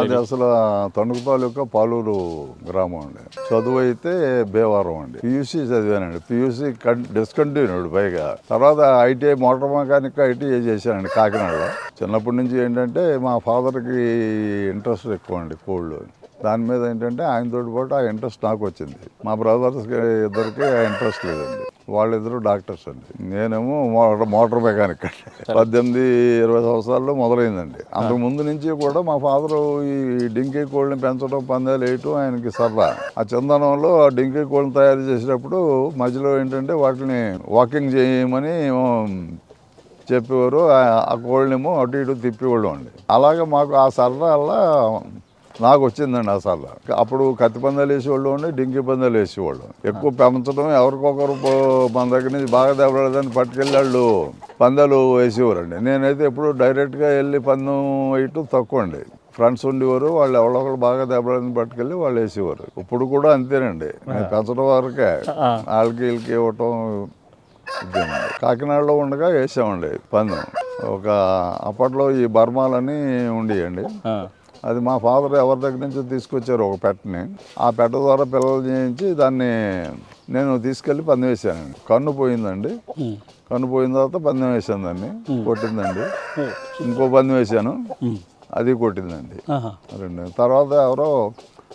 అది అసలు తణుకు తాలూకా పాలూరు గ్రామం అండి. చదువు అయితే బేవారం అండి. పియూసీ చదివానండి. పియూసీ డిస్కంటిన్యూడ్ పైగా. తర్వాత ఐటీఐ మోటార్ మెకానిక్ ఐటీఐ చేశానండి కాకినాడలో. చిన్నప్పటి నుంచి ఏంటంటే మా ఫాదర్కి ఇంట్రెస్ట్ ఎక్కువ అండి కోళ్ళు. దాని మీద ఏంటంటే ఆయనతోటి పాటు ఆ ఇంట్రెస్ట్ నాకు వచ్చింది. మా బ్రదర్స్కి ఇద్దరికి ఆ ఇంట్రెస్ట్ లేదండి. వాళ్ళిద్దరూ డాక్టర్స్ అండి. నేనేమో మో- మోటార్ మెకానిక్ అండి. పద్దెనిమిది ఇరవై సంవత్సరాల్లో మొదలైందండి. అంతకు ముందు నుంచి కూడా మా ఫాదర్ ఈ డింకీ కోళ్ళని పెంచడం పందాలు వేయటం ఆయనకి సరదా. ఆ చందనంలో ఆ డింకీ కోళ్ళని తయారు చేసేటప్పుడు మధ్యలో ఏంటంటే వాటిని వాకింగ్ చేయమని చెప్పేవారు. ఆ- ఆ కోళ్ళనేమో అటు ఇటు తిప్పేవాళ్ళం అండి. అలాగే మాకు ఆ సరదా వల్ల నాకు వచ్చిందండి సరదా అప్పుడు కత్తి పందాలు వేసేవాళ్ళు అండి డింకి పందాలు వేసేవాళ్ళు. ఎక్కువ పెంచడం ఎవరికొకరు మన దగ్గర నుంచి బాగా దెబ్బలాడదని పట్టుకెళ్ళి వాళ్ళు పందాలు వేసేవారండి. నేనైతే ఎప్పుడు డైరెక్ట్గా వెళ్ళి పందెం వేయటం తక్కువ అండి ఫ్రెండ్స్ ఉండేవారు వాళ్ళు ఎవరొకరు బాగా దెబ్బలాడని పట్టుకెళ్ళి వాళ్ళు వేసేవారు. ఇప్పుడు కూడా అంతేనండి. పెంచడం వరకే వాళ్ళకి వీళ్ళకి ఇవ్వటం కాకినాడలో ఉండగా వేసామండి పందెం. ఒక అప్పట్లో ఈ బర్మాలని ఉండేయండి. అది మా ఫాదర్ ఎవరి దగ్గర నుంచి తీసుకొచ్చారు ఒక పెట్టని. ఆ పెట్ట ద్వారా పిల్లలు చేయించి దాన్ని నేను తీసుకెళ్ళి పందెం వేసానండి. కన్ను పోయిందండి. కన్ను పోయిన తర్వాత పందెం వేసాను దాన్ని. కొట్టిందండి. ఇంకో పందెం వేసాను అది కొట్టిందండి. రెండు. తర్వాత ఎవరో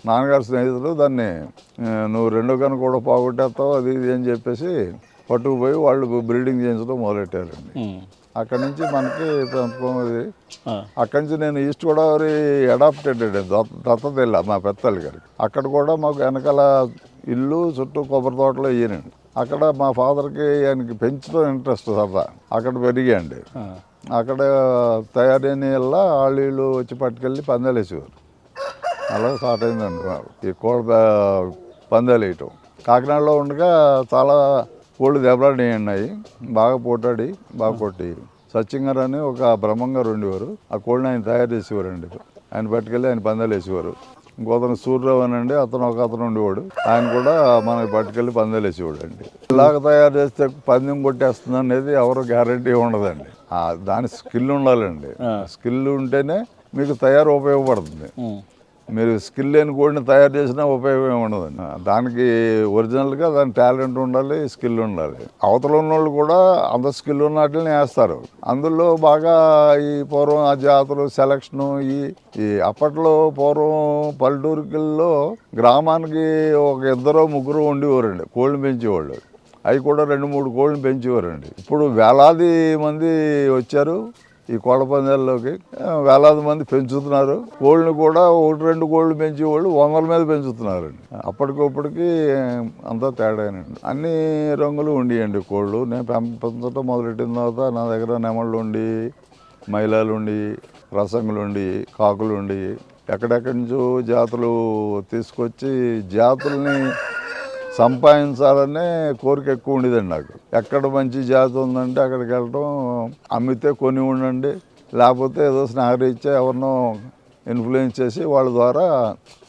నాన్నగారి స్నేహితులు దాన్ని "ఆ, నువ్వు రెండో కన్ను కూడా పోగొట్టేస్తావు అది ఇది అని చెప్పేసి పట్టుకుపోయి వాళ్ళు బ్రీడింగ్ చేయించడం మొదలెట్టారండి. అక్కడి నుంచి మనకి ఆ, అక్కడి నుంచి నేను ఈస్ట్ గోదావరి అడాప్టెడ్ అండి. దత్త- దత్తత వెళ్ళా మా పెద్దలు గారికి. అక్కడ కూడా మాకు వెనకాల ఇల్లు చుట్టూ కొబ్బరి తోటలో ఇయ్యనండి అక్కడ మా ఫాదర్కి ఆయనకి పెంచడం ఇంట్రెస్ట్ సరదా అక్కడ పెరిగాయండి. అక్కడ తయారైన వల్ల వాళ్ళు వీళ్ళు వచ్చి పట్టుకెళ్ళి పందాలు వేసేవారు. అలా స్టార్ట్ అయిందండి ఈ ప- పందాలు వేయటం. కాకినాడలో ఉండగా చాలా కోళ్ళు దెబ్బలాడి ఉన్నాయి బాగా పోటాడి బాగా కొట్టి. సత్యంగారు అని ఒక బ్రహ్మంగారు ఉండేవారు ఆ కోళ్ళని ఆయన తయారు చేసేవారండి. ఆయన పట్టుకెళ్ళి ఆయన పందాలు వేసేవారు ఇంకొతను సూర్యరావు అని అండి అతను ఒక అతను ఉండేవాడు. ఆయన కూడా మనకి పట్టుకెళ్ళి పందాలు వేసేవాడు అండి ఇలాగ తయారు చేస్తే పందెం కొట్టేస్తుంది అనేది ఎవరు గ్యారంటీ ఉండదండి. దాని స్కిల్ ఉండాలండి. స్కిల్ ఉంటేనే మీకు తయారు ఉపయోగపడుతుంది. మీరు స్కిల్ లేని కోడిని తయారు చేసినా ఉపయోగం ఏమి ఉండదండి దానికి ఒరిజినల్గా దాని టాలెంట్ ఉండాలి స్కిల్ ఉండాలి. అవతల ఉన్నోళ్ళు కూడా అంత స్కిల్ ఉన్న వాటిని వేస్తారు. అందులో బాగా ఈ పూర్వం ఆ జాతులు సెలక్షను ఈ ఈ అప్పట్లో పూర్వం పల్లెటూరుకిల్లో గ్రామానికి ఒక ఇద్దరు ముగ్గురు ఉండేవారండి కోళ్ళు పెంచేవాళ్ళు. అవి కూడా రెండు మూడు కోళ్ళని పెంచేవారండి. ఇప్పుడు వేలాది మంది వచ్చారు. ఈ కోళ్ళ పందాల్లోకి వేలాది మంది పెంచుతున్నారు. కోళ్ళని కూడా ఒకటి రెండు కోళ్ళు పెంచేవాళ్ళు వందల మీద పెంచుతున్నారండి. అప్పటికప్పటికి అంతా తేడానండి. అన్ని రంగులు ఉండియండి కోళ్ళు. నేను పెంచడం మొదలెట్టిన తర్వాత నా దగ్గర నెమళ్ళు ఉండి మైలాలు ఉండి రసంగులు ఉండి కాకులు ఉండి ఎక్కడెక్కడి నుంచో జాతులు తీసుకొచ్చి జాతుల్ని సంపాదించాలనే కోరిక ఎక్కువ ఉండేదండి నాకు. ఎక్కడ మంచి జాతి ఉందంటే అక్కడికి వెళ్ళటం అమ్మితే కొని ఉండండి లేకపోతే ఏదో స్నేహరీత్యా ఎవరినో ఇన్ఫ్లుయెన్స్ చేసి వాళ్ళ ద్వారా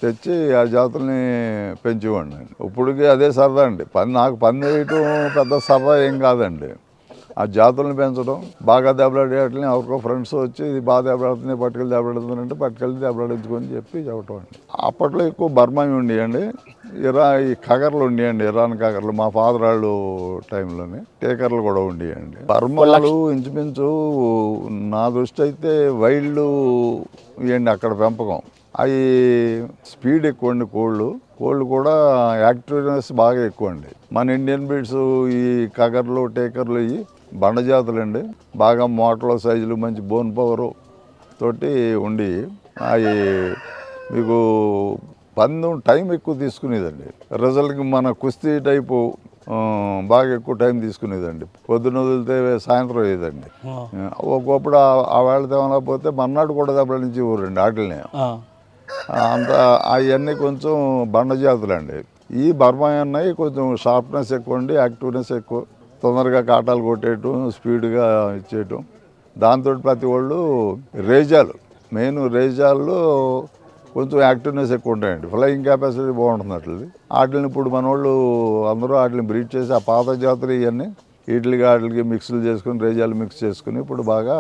తెచ్చి ఆ జాతుల్ని పెంచేవాడిని ఇప్పటికీ అదే సరదా అండి. పని నాకు పని వేయటం పెద్ద సరదా ఏం కాదండి. ఆ జాతులను పెంచడం బాగా దెబ్బలాడేటని ఎవరికో ఫ్రెండ్స్ వచ్చి ఇది బాగా దెబ్బలాడుతుంది పట్టుకెళ్ళి దెబ్బలాడుతుందంటే పట్టుకెళ్ళి దెబ్బలాడించుకొని చెప్పి చెప్పటం అండి. అప్పట్లో ఎక్కువ బర్మాయి ఉండేయండి ఇరా ఈ కగర్లు ఉండేయండి ఇరాన్ కగర్లు మా ఫాదర్ వాళ్ళు టైంలోనే టేకర్లు కూడా ఉండేయండి. బర్మాలు ఇంచుమించు నా దృష్టి అయితే వైల్డ్ ఇవ్వండి అక్కడ పెంపకం. అవి స్పీడ్ ఎక్కువ అండి కోళ్ళు కోళ్ళు కూడా యాక్టివ్నెస్ బాగా ఎక్కువ అండి. మన ఇండియన్ బ్రీడ్స్ ఈ కగర్లు టేకర్లు ఇవి బండ జాతులు అండి బాగా మోటార్ల సైజులు మంచి బోన్ పవరు తోటి ఉండి అవి మీకు పందెం టైం ఎక్కువ తీసుకునేదండి. రిజల్ట్కి మన కుస్తీ టైపు బాగా ఎక్కువ టైం తీసుకునేదండి. పొద్దున వదిలితే సాయంత్రం అయ్యేదండి. ఆ, ఒకప్పుడు ఆ- వేళ తేమలేకపోతే మర్నాడు కూడా దెబ్బల నుంచి ఊరండి వాటిని ఆ, అంత అవన్నీ కొంచెం బండ జాతులండి. ఈ బర్మా అన్నవి కొంచెం షార్ప్నెస్ ఎక్కువ ఉండి యాక్టివ్నెస్ ఎక్కువ. తొందరగా కాటాలు కొట్టేయటం స్పీడ్గా ఇచ్చేయటం. దాంతో ప్రతి వాళ్ళు రేజాలు. మెయిన్ రేజాల్లో కొంచెం యాక్టివ్నెస్ ఎక్కువ ఉంటాయండి. ఫ్లయింగ్ కెపాసిటీ బాగుంటుంది అట్లది. వాటిని ఇప్పుడు మన వాళ్ళు అందరూ వాటిని బ్రీడ్ చేసి ఆ పాత జాతులు ఇవన్నీ వీటికి వాటికి మిక్స్లు చేసుకుని రేజాలు మిక్స్ చేసుకుని ఇప్పుడు బాగా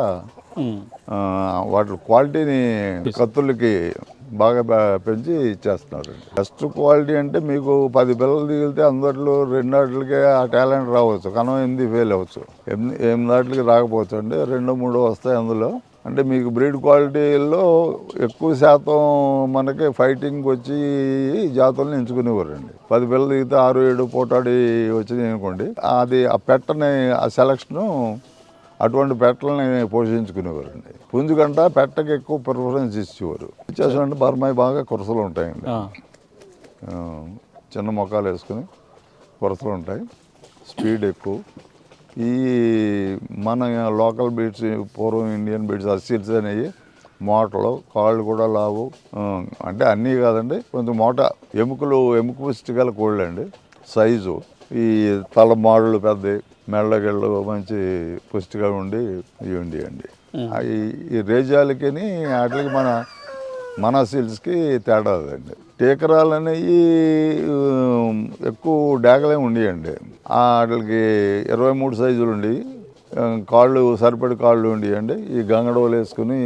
వాటి క్వాలిటీని కత్తులకి బాగా పెంచి ఇచ్చేస్తున్నారు. బెస్ట్ క్వాలిటీ అంటే మీకు పది పిల్లలు దిగితే అందరిలో రెండాటికి ఆ టాలెంట్ రావచ్చు. కనం ఎనిమిది ఫెయిల్ అవ్వచ్చు. ఎనిమిది ఎనిమిది దాటికి రాకపోవచ్చు అండి రెండు మూడు వస్తాయి అందులో. అంటే మీకు బ్రీడ్ క్వాలిటీలో ఎక్కువ శాతం మనకి ఫైటింగ్ వచ్చి జాతులను ఎంచుకునేవారండి. పది పిల్లలు దిగితే ఆరు ఏడు పోటాడి వచ్చింది అనుకోండి. అది ఆ పెట్టని ఆ సెలక్షను అటువంటి పెట్టలని పోషించుకునేవారండి. పుంజుకంట పెట్టకి ఎక్కువ ప్రిఫరెన్స్ ఇచ్చేవారు. ఇచ్చేసారంటే బర్మాయి బాగా కురసలు ఉంటాయండి. చిన్న మొక్కలు వేసుకుని కొరతలు ఉంటాయి. స్పీడ్ ఎక్కువ. ఈ మన లోకల్ బీడ్స్ పూర్వం ఇండియన్ బీడ్స్ అస్సిల్స్ అనేవి మోటలు కాళ్ళు కూడా లావు అంటే అన్నీ కాదండి కొంచెం మోట ఎముకలు ఎముక పుష్టి గల కోళ్ళు అండి సైజు. ఈ తల మాడులు పెద్దవి మెళ్ళగిళ్ళు మంచి పుష్టిగా ఉండి ఇవి ఉండేయండి. అవి ఈ రేజాలకి వాటికి మన మన సిల్స్కి తేడా అదండి. టీకరాలు అనేవి ఎక్కువ డాగలే ఉండేయండి. వాటికి ఇరవై మూడు సైజులు ఉండి ఆ, కాళ్ళు సరిపడి కాళ్ళు ఉండేయండి. ఈ గంగడవలు వేసుకుని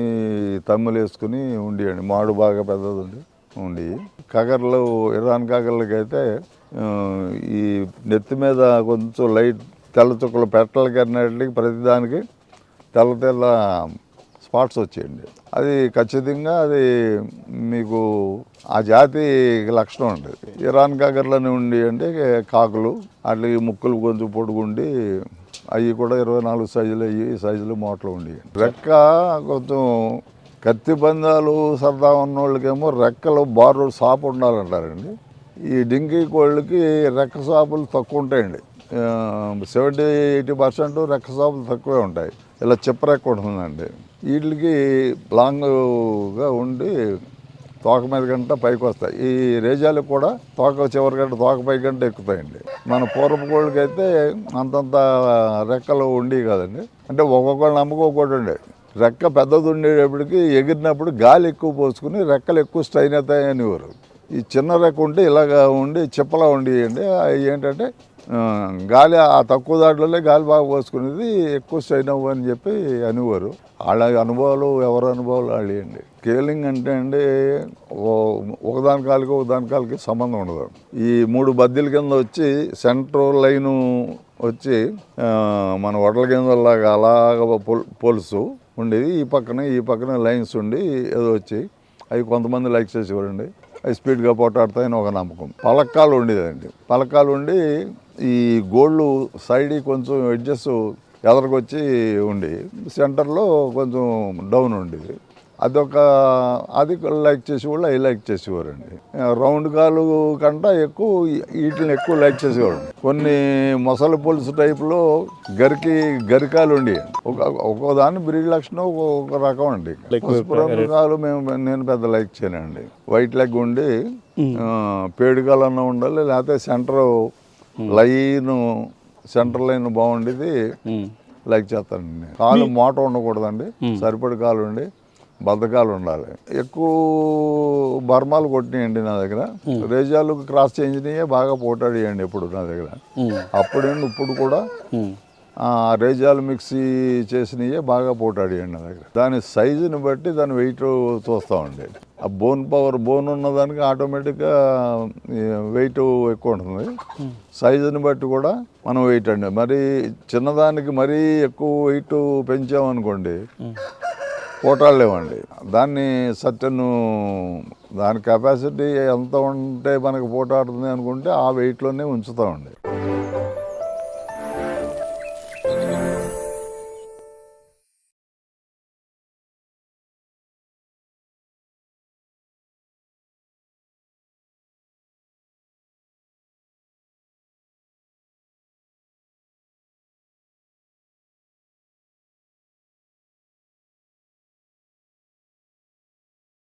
తమ్ములు వేసుకుని ఉండేయండి. మాడు బాగా పెద్దది ఉండి ఉండి కగర్లు ఇరాన్ కగర్లకి అయితే ఆ, ఈ నెత్తి మీద కొంచెం లైట్ తెల్ల చుక్కలు పెట్టలకి అన్నిటికి ప్రతిదానికి తెల్ల తెల్ల స్పాట్స్ వచ్చేయండి. అది ఖచ్చితంగా అది మీకు ఆ జాతి లక్షణం ఉండేది ఇరాన్ కాకర్లోనే ఉండి అంటే కాకులు అట్లా ముక్కులు కొంచెం పొడుగుండి అవి కూడా ఇరవై నాలుగు సైజులు అయ్యి సైజులు మోటలు ఉండి రెక్క కొంచెం కత్తి పందాలు సరదా ఉన్న వాళ్ళకేమో రెక్కలు బారు సాపు ఉండాలంటారండి. ఈ డింకీ కోళ్ళకి రెక్క సాపులు తక్కువ ఉంటాయండి. సెవెంటీ ఎయిటీ పర్సెంట్ రెక్క సాపులు తక్కువే ఉంటాయి. ఇలా చిప్ప రెక్క ఉంటుందండి వీటికి లాంగ్గా ఉండి తోక మీద గంట పైకి వస్తాయి. ఈ రేజాలకు కూడా తోక చివరి గంట తోక పై గంట ఎక్కుతాయండి. మన పూర్వపు కోళ్ళకైతే అంతంత రెక్కలు ఉండేవి కదండి. అంటే ఒక్కొక్కళ్ళు నమ్మకం ఒక్కొక్కటి ఉండే రెక్క పెద్దది ఉండేటప్పటికి ఎగిరినప్పుడు గాలి ఎక్కువ పోసుకుని రెక్కలు ఎక్కువ స్ట్రైన్ అవుతాయి అనేవారు ఈ చిన్న రెక్క ఉంటే ఇలాగా ఉండి చిప్పలా ఉండేయండి అవి ఏంటంటే గాలి ఆ తక్కువ దాంట్లోనే గాలి బాగా పోసుకునేది ఎక్కువ స్ట్రైన్ అవ్వు అని చెప్పి అనేవారు. వాళ్ళ అనుభవాలు ఎవరి అనుభవాలు వాళ్ళండి కేలింగ్ అంటే అండి ఓ- ఒకదాని కాలికి ఒకదాని కాలికి సంబంధం ఉండదు. ఈ మూడు బద్దీల కింద వచ్చి సెంటర్ లైను వచ్చి మన వడల కిందలాగా అలాగ పొలుసు ఉండేది. ఈ పక్కన ఈ పక్కన లైన్స్ ఉండి ఏదో వచ్చి అవి కొంతమంది లైక్ చేసేవారండి. స్పీడ్గా పోటాడతాయని ఒక నమ్మకం. పలకాలు ఉండేదండి. పలకాలు ఉండి ఈ గోళ్ళు సైడ్ కొంచెం ఎడ్జెస్ ఎదరకొచ్చి ఉండి సెంటర్లో కొంచెం డౌన్ ఉండేది. అదొక అది లైక్ చేసేవాళ్ళు అవి లైక్ చేసేవారండి. రౌండ్ కాలు కంట ఎక్కువ వీటిని ఎక్కువ లైక్ చేసేవాడు కొన్ని మొసలి పులుసు టైప్లో గరికి గరికాలు ఉండి ఒక ఒక్కో దాని బ్రీడ్ లక్షణం ఒక- రకం అండి. కాలు మేము నేను పెద్ద లైక్ చేయనండి. వైట్ లెగ్ ఉండి పేడుకాలన్నా ఉండాలి లేకపోతే సెంటర్ లైన్ సెంటర్ లైన్ బాగుండేది లైక్ చేస్తానండి. కాలు మోట ఉండకూడదండి. సరిపడి కాలు ఉండి బద్దకాలు ఉండాలి. ఎక్కువ బర్మాలు కొట్టినాయండి నా దగ్గర. రేజాలు క్రాస్ చేయించినవి బాగా పోటాడియండి ఎప్పుడు నా దగ్గర. అప్పుడు ఇప్పుడు కూడా రేజాలు మిక్సీ చేసినవి బాగా పోటాడియండి నా దగ్గర. దాని సైజుని బట్టి దాని వెయిట్ చూస్తామండి ఆ బోన్ పవర్ బోన్ ఉన్నదానికి ఆటోమేటిక్గా వెయిట్ ఎక్కువ ఉంటుంది. సైజుని బట్టి కూడా మనం వెయిట్ అండి. మరి చిన్నదానికి మరీ ఎక్కువ వెయిట్ పెంచామనుకోండి పోటాడలేమండి దాన్ని సర్టన్ దాని కెపాసిటీ ఎంత ఉంటే మనకు పోటాడుతుంది అనుకుంటే ఆ వెయిట్లోనే ఉంచుతామండి.